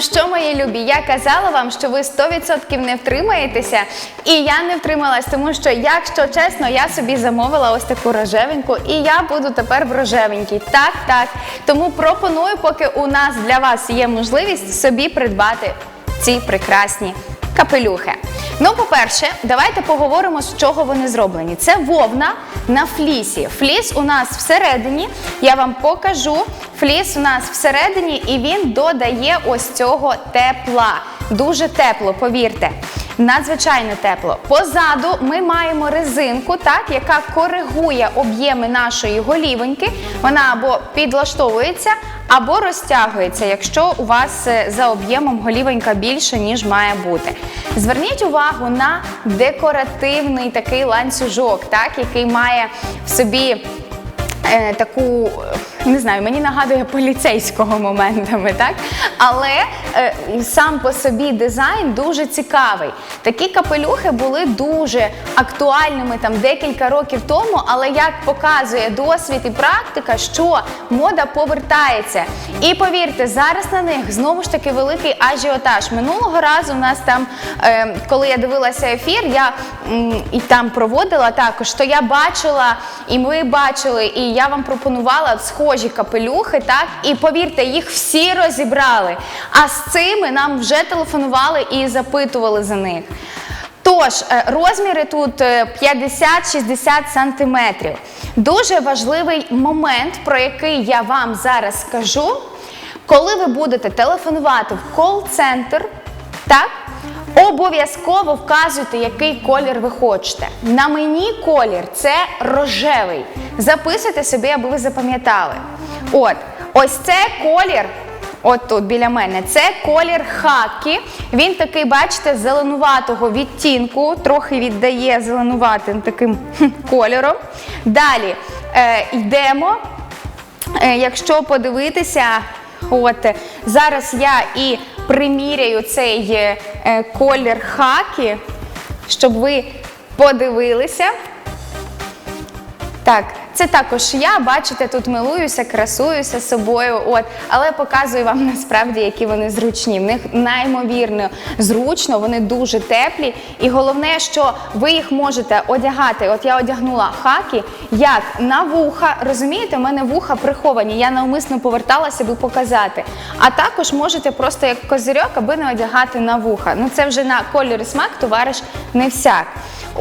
Що, мої любі, я казала вам, що ви 100% не втримаєтеся, і я не втрималась, тому що, якщо чесно, я собі замовила ось таку рожевеньку, і я буду тепер в рожевенькій. Так, так. Тому пропоную, поки у нас для вас є можливість собі придбати ці прекрасні капелюхи. Ну, по-перше, давайте поговоримо, з чого вони зроблені. Це вовна на флісі. Фліс у нас всередині. Я вам покажу. Фліс у нас всередині, і він додає ось цього тепла. Дуже тепло, повірте. Надзвичайно тепло. Позаду ми маємо резинку, так, яка коригує об'єми нашої голівоньки. Вона або підлаштовується, або розтягується, якщо у вас е, за об'ємом голівонька більше, ніж має бути. Зверніть увагу на декоративний такий ланцюжок, так, який має в собі е, таку, е, не знаю, мені нагадує поліцейського моментами, так? Але е, сам по собі дизайн дуже цікавий. Такі капелюхи були дуже актуальними там декілька років тому, але як показує досвід і практика, що мода повертається. І повірте, зараз на них знову ж таки великий ажіотаж. Минулого разу у нас там, е, коли я дивилася ефір, я м, і там проводила також, то я бачила, і ми бачили, і я вам пропонувала схожі капелюхи, так, і повірте, їх всі розібрали. А з цими нам вже телефонували і запитували за них. Тож, е, розміри тут е, 50-60 сантиметрів. Дуже важливий момент, про який я вам зараз скажу. Коли ви будете телефонувати в кол-центр, так, обов'язково вказуйте, який колір ви хочете. На мені колір це рожевий. Записуйте собі, аби ви запам'ятали. От, ось це колір. От тут біля мене це колір хакі. Він такий, бачите, зеленуватого відтінку, трохи віддає зеленуватим таким кольором. Далі е, йдемо. Е, Якщо подивитися, от зараз я і приміряю цей е, е, колір хакі, щоб ви подивилися. Так, це також я, бачите, тут милуюся, красуюся собою, от, але показую вам насправді, які вони зручні. В них неймовірно зручно, вони дуже теплі. І головне, що ви їх можете одягати. От я одягнула хакі, як на вуха. Розумієте, в мене вуха приховані. Я навмисно поверталася, аби показати. А також можете просто як козирьок, аби не одягати на вуха. Ну це вже на кольор і смак, товариш не всяк.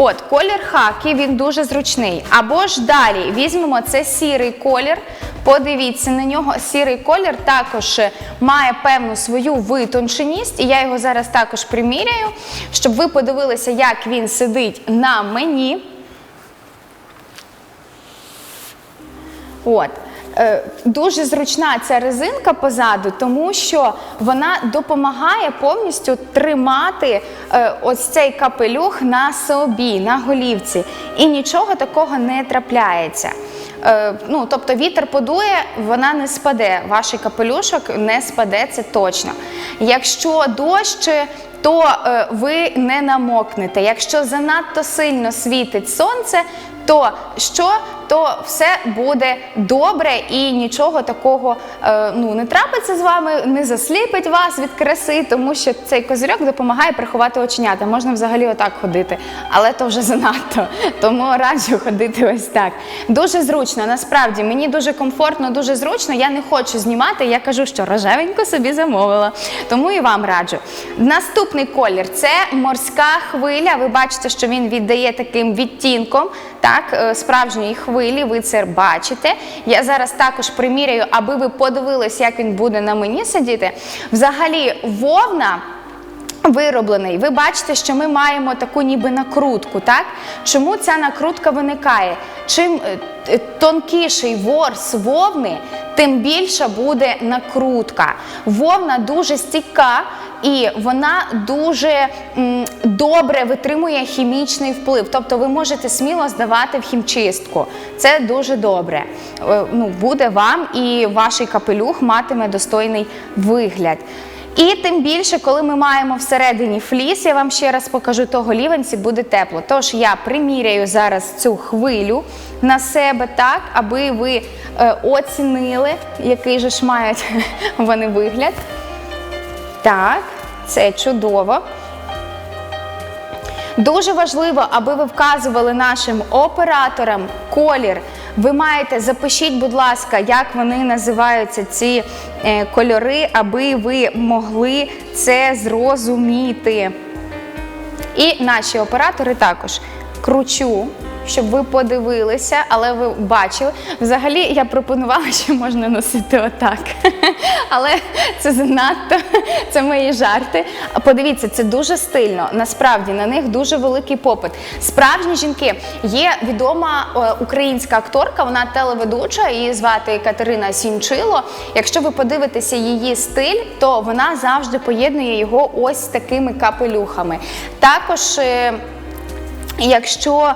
От, колір хакі, він дуже зручний. Або ж далі візьмемо це сірий колір. Подивіться на нього. Сірий колір також має певну свою витонченість, і я його зараз також приміряю, щоб ви подивилися, як він сидить на мені. От. Е, Дуже зручна ця резинка позаду, тому що вона допомагає повністю тримати е, ось цей капелюх на собі, на голівці. І нічого такого не трапляється. Е, ну, тобто вітер подує, вона не спаде. Ваш капелюшок не спаде, це точно. Якщо дощ, то ви не намокнете. Якщо занадто сильно світить сонце, то що? То все буде добре і нічого такого е, ну, не трапиться з вами, не засліпить вас від краси, тому що цей козирьок допомагає приховати оченята. Можна взагалі отак ходити, але то вже занадто. Тому раджу ходити ось так. Дуже зручно, насправді мені дуже комфортно, дуже зручно. Я не хочу знімати. Я кажу, що рожевенько собі замовила. Тому і вам раджу. Наступний колір це морська хвиля. Ви бачите, що він віддає таким відтінком так, е, справжньої хвилі. Ви це бачите. Я зараз також приміряю, аби ви подивились, як він буде на мені сидіти. Взагалі, вовна. Вироблений, ви бачите, що ми маємо таку ніби накрутку. так? Чому ця накрутка виникає? Чим е, е, тонкіший ворс вовни, тим більша буде накрутка. Вовна дуже стійка і вона дуже добре витримує хімічний вплив. Тобто ви можете сміло здавати в хімчистку. Це дуже добре. Е, Ну, буде вам і ваш капелюх матиме достойний вигляд. І тим більше, коли ми маємо всередині фліс, я вам ще раз покажу, то голівенці буде тепло. Тож я приміряю зараз цю хвилю на себе так, аби ви е, оцінили, який же ж мають вони вигляд. Так, це чудово. Дуже важливо, аби ви вказували нашим операторам колір. Ви маєте запишіть, будь ласка, як вони називаються ці е, кольори, аби ви могли це зрозуміти. І наші оператори також кручу, щоб ви подивилися, але ви бачили. Взагалі я пропонувала, що можна носити отак. Але це занадто, це мої жарти. Подивіться, це дуже стильно. Насправді на них дуже великий попит. Справжні жінки є відома е, українська акторка, вона телеведуча, її звати Катерина Сінчило. Якщо ви подивитеся її стиль, то вона завжди поєднує його ось такими капелюхами. Також. е, Якщо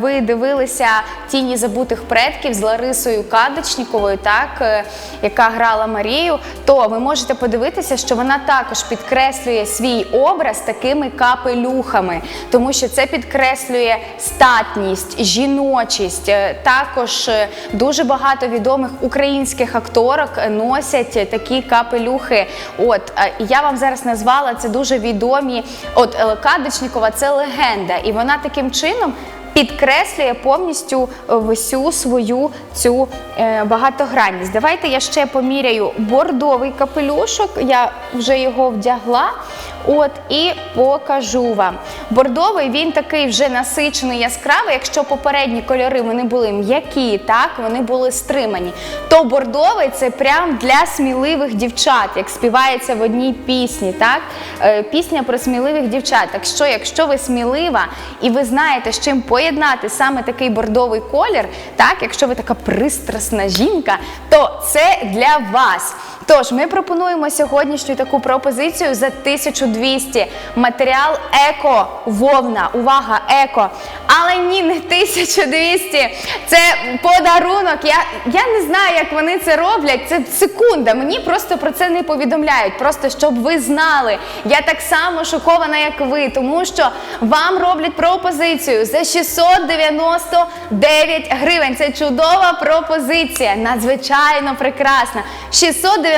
ви дивилися тіні забутих предків з Ларисою Кадочніковою, так е, яка грала Марію, то ви можете подивитися, що вона також підкреслює свій образ такими капелюхами, тому що це підкреслює статність, жіночість. Е, Також е, дуже багато відомих українських акторок е, носять е, такі капелюхи. От е, я вам зараз назвала це дуже відомі. От е, Кадочнікова це легенда, і вона таким чином. Підкреслює повністю е, всю свою цю е, багатогранність. Давайте я ще поміряю бордовий капелюшок. Я вже його вдягла. От і покажу вам. Бордовий він такий вже насичений, яскравий. Якщо попередні кольори вони були м'які, так вони були стримані. То бордовий це прям для сміливих дівчат, як співається в одній пісні. Так Е, пісня про сміливих дівчат. Так що, якщо ви смілива і ви знаєте, з чим поєднати саме такий бордовий колір, так, якщо ви така пристрасна жінка, то це для вас. Тож ми пропонуємо сьогоднішню таку пропозицію за 1200. Матеріал еко вовна. Увага, еко. Але ні, не 1200. Це подарунок. Я, я не знаю, як вони це роблять. Це секунда. Мені просто про це не повідомляють. Просто щоб ви знали. Я так само шокована, як ви, тому що вам роблять пропозицію за 699 гривень. Це чудова пропозиція. Надзвичайно прекрасна. 699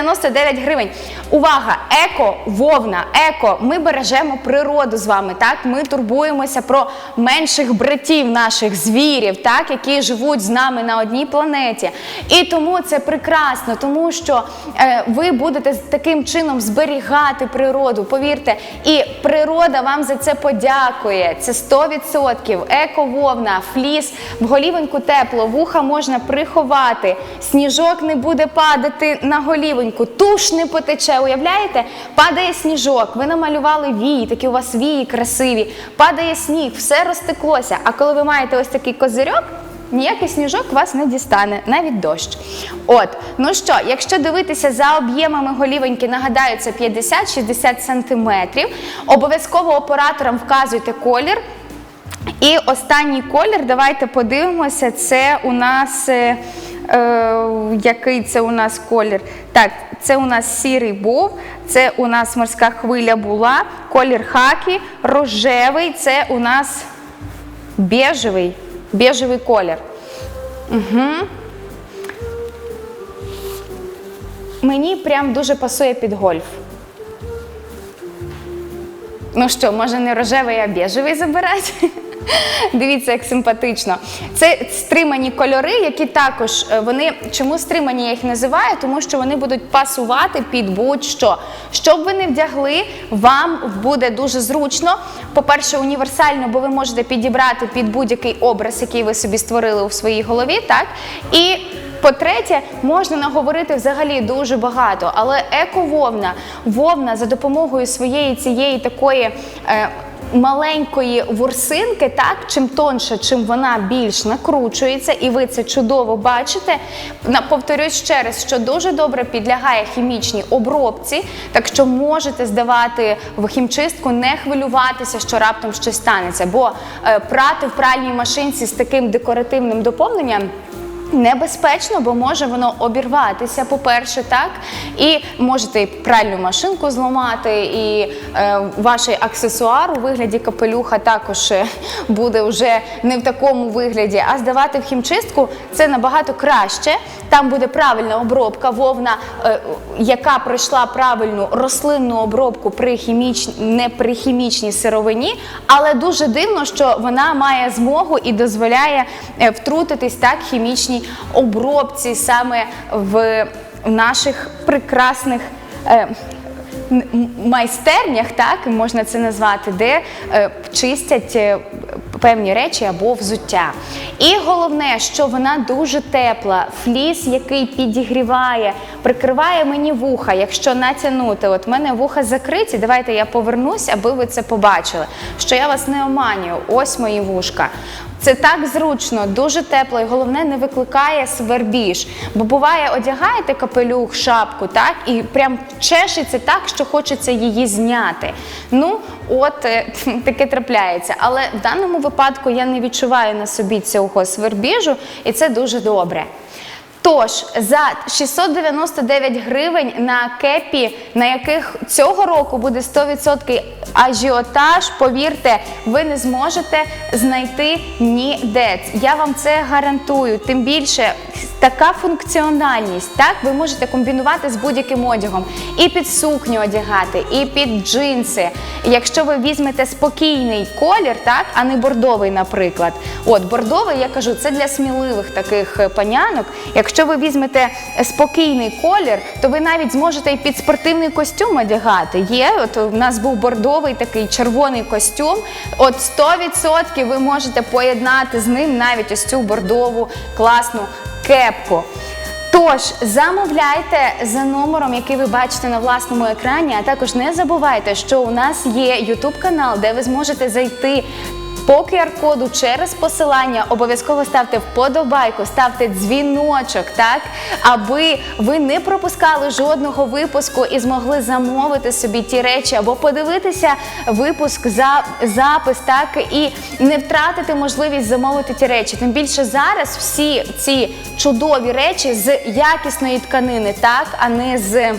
гривень. Увага! Еко, вовна, еко. Ми бережемо природу з вами. Так, ми турбуємося про менших братів наших звірів, так, які живуть з нами на одній планеті. І тому це прекрасно, тому що е, ви будете таким чином зберігати природу. Повірте, і природа вам за це подякує. Це 100%. Еко вовна, фліс, в голівоньку тепло, вуха можна приховати, сніжок не буде падати на голівоньку, туш не потече. Уявляєте? Падає сніжок, ви намалювали вії, такі у вас вії красиві, падає сніг, все розтеклося. А коли ви маєте ось такий козирьок, Ніякий сніжок вас не дістане, навіть дощ. От, ну що, якщо дивитися за об'ємами голівоньки, нагадаю, це 50-60 сантиметрів. Обов'язково операторам вказуйте колір. І останній колір, давайте подивимося, це у нас. Е, який це у нас колір? Так, це у нас сірий був, це у нас морська хвиля була, колір хакі, рожевий, це у нас бежевий, бежевий колір. Угу. Мені прям дуже пасує під гольф. Ну що, може не рожевий, а бежевий забирати? Дивіться, як симпатично. Це стримані кольори, які також е, вони чому стримані я їх називаю? Тому що вони будуть пасувати під будь-що. Що б ви не вдягли, вам буде дуже зручно. По-перше, універсально, бо ви можете підібрати під будь-який образ, який ви собі створили у своїй голові, так? І по-третє, можна наговорити взагалі дуже багато, але еко-вовна, вовна за допомогою своєї цієї такої. Е, Маленької ворсинки, так чим тонше, чим вона більш накручується, і ви це чудово бачите. Повторюсь ще раз, що дуже добре підлягає хімічній обробці, так що можете здавати в хімчистку, не хвилюватися, що раптом щось станеться. Бо е, прати в пральній машинці з таким декоративним доповненням Небезпечно, бо може воно обірватися, по-перше, так і можете і пральну машинку зламати, і е, ваш аксесуар у вигляді капелюха також е, буде вже не в такому вигляді. А здавати в хімчистку це набагато краще. Там буде правильна обробка, вовна, е, яка пройшла правильну рослинну обробку при хімічній, не при хімічній сировині, але дуже дивно, що вона має змогу і дозволяє е, втрутитись так хімічній обробці саме в наших прекрасних. е, майстернях, так можна це назвати, де е, чистять е, певні речі або взуття. І головне, що вона дуже тепла, фліс, який підігріває, прикриває мені вуха. Якщо натягнути, от в мене вуха закриті, давайте я повернусь, аби ви це побачили. Що я вас не оманюю, ось мої вушка. Це так зручно, дуже тепло і головне не викликає свербіж. Бо буває, одягаєте капелюх, шапку, так, і прям чешеться так, що хочеться її зняти. Ну, от е, таке трапляється. Але в даному випадку я не відчуваю на собі цього свербіжу, і це дуже добре. Тож за 699 гривень на кепі, на яких цього року буде 100% ажіотаж, повірте, ви не зможете знайти ніде. Я вам це гарантую. Тим більше така функціональність. Так, ви можете комбінувати з будь-яким одягом і під сукню одягати, і під джинси. Якщо ви візьмете спокійний колір, так, а не бордовий, наприклад. От бордовий, я кажу, це для сміливих таких е, панянок. Якщо ви візьмете спокійний колір, то ви навіть зможете і під спортивний костюм одягати. Є, от у нас був бордовий такий червоний костюм. От 100% ви можете поєднати з ним навіть ось цю бордову класну кепку. Тож замовляйте за номером, який ви бачите на власному екрані. А також не забувайте, що у нас є YouTube канал, де ви зможете зайти. По QR-коду через посилання обов'язково ставте вподобайку, ставте дзвіночок, так аби ви не пропускали жодного випуску і змогли замовити собі ті речі або подивитися випуск за запис, так і не втратити можливість замовити ті речі. Тим більше зараз всі ці чудові речі з якісної тканини, так а не з.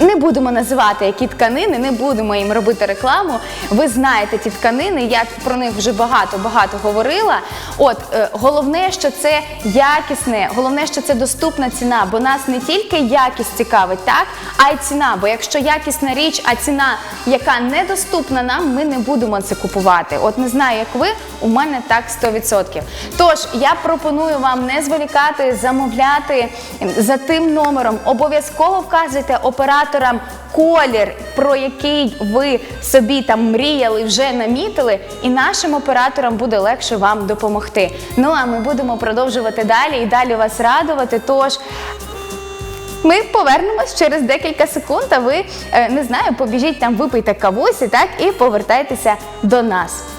Не будемо називати які тканини, не будемо їм робити рекламу. Ви знаєте ті тканини, я про них вже багато-багато говорила. От е, головне, що це якісне, головне, що це доступна ціна, бо нас не тільки якість цікавить, так, а й ціна. Бо якщо якісна річ, а ціна, яка недоступна нам, ми не будемо це купувати. От не знаю, як ви, у мене так 100%. Тож я пропоную вам не зволікати, замовляти за тим номером. Обов'язково вказуйте операторам колір, про який ви собі там мріяли, вже намітили, і нашим операторам буде легше вам допомогти. Ну а ми будемо продовжувати далі і далі вас радувати. Тож. Ми повернемось через декілька секунд, а ви е, не знаю, побіжіть там, випийте кавусі, так і повертайтеся до нас.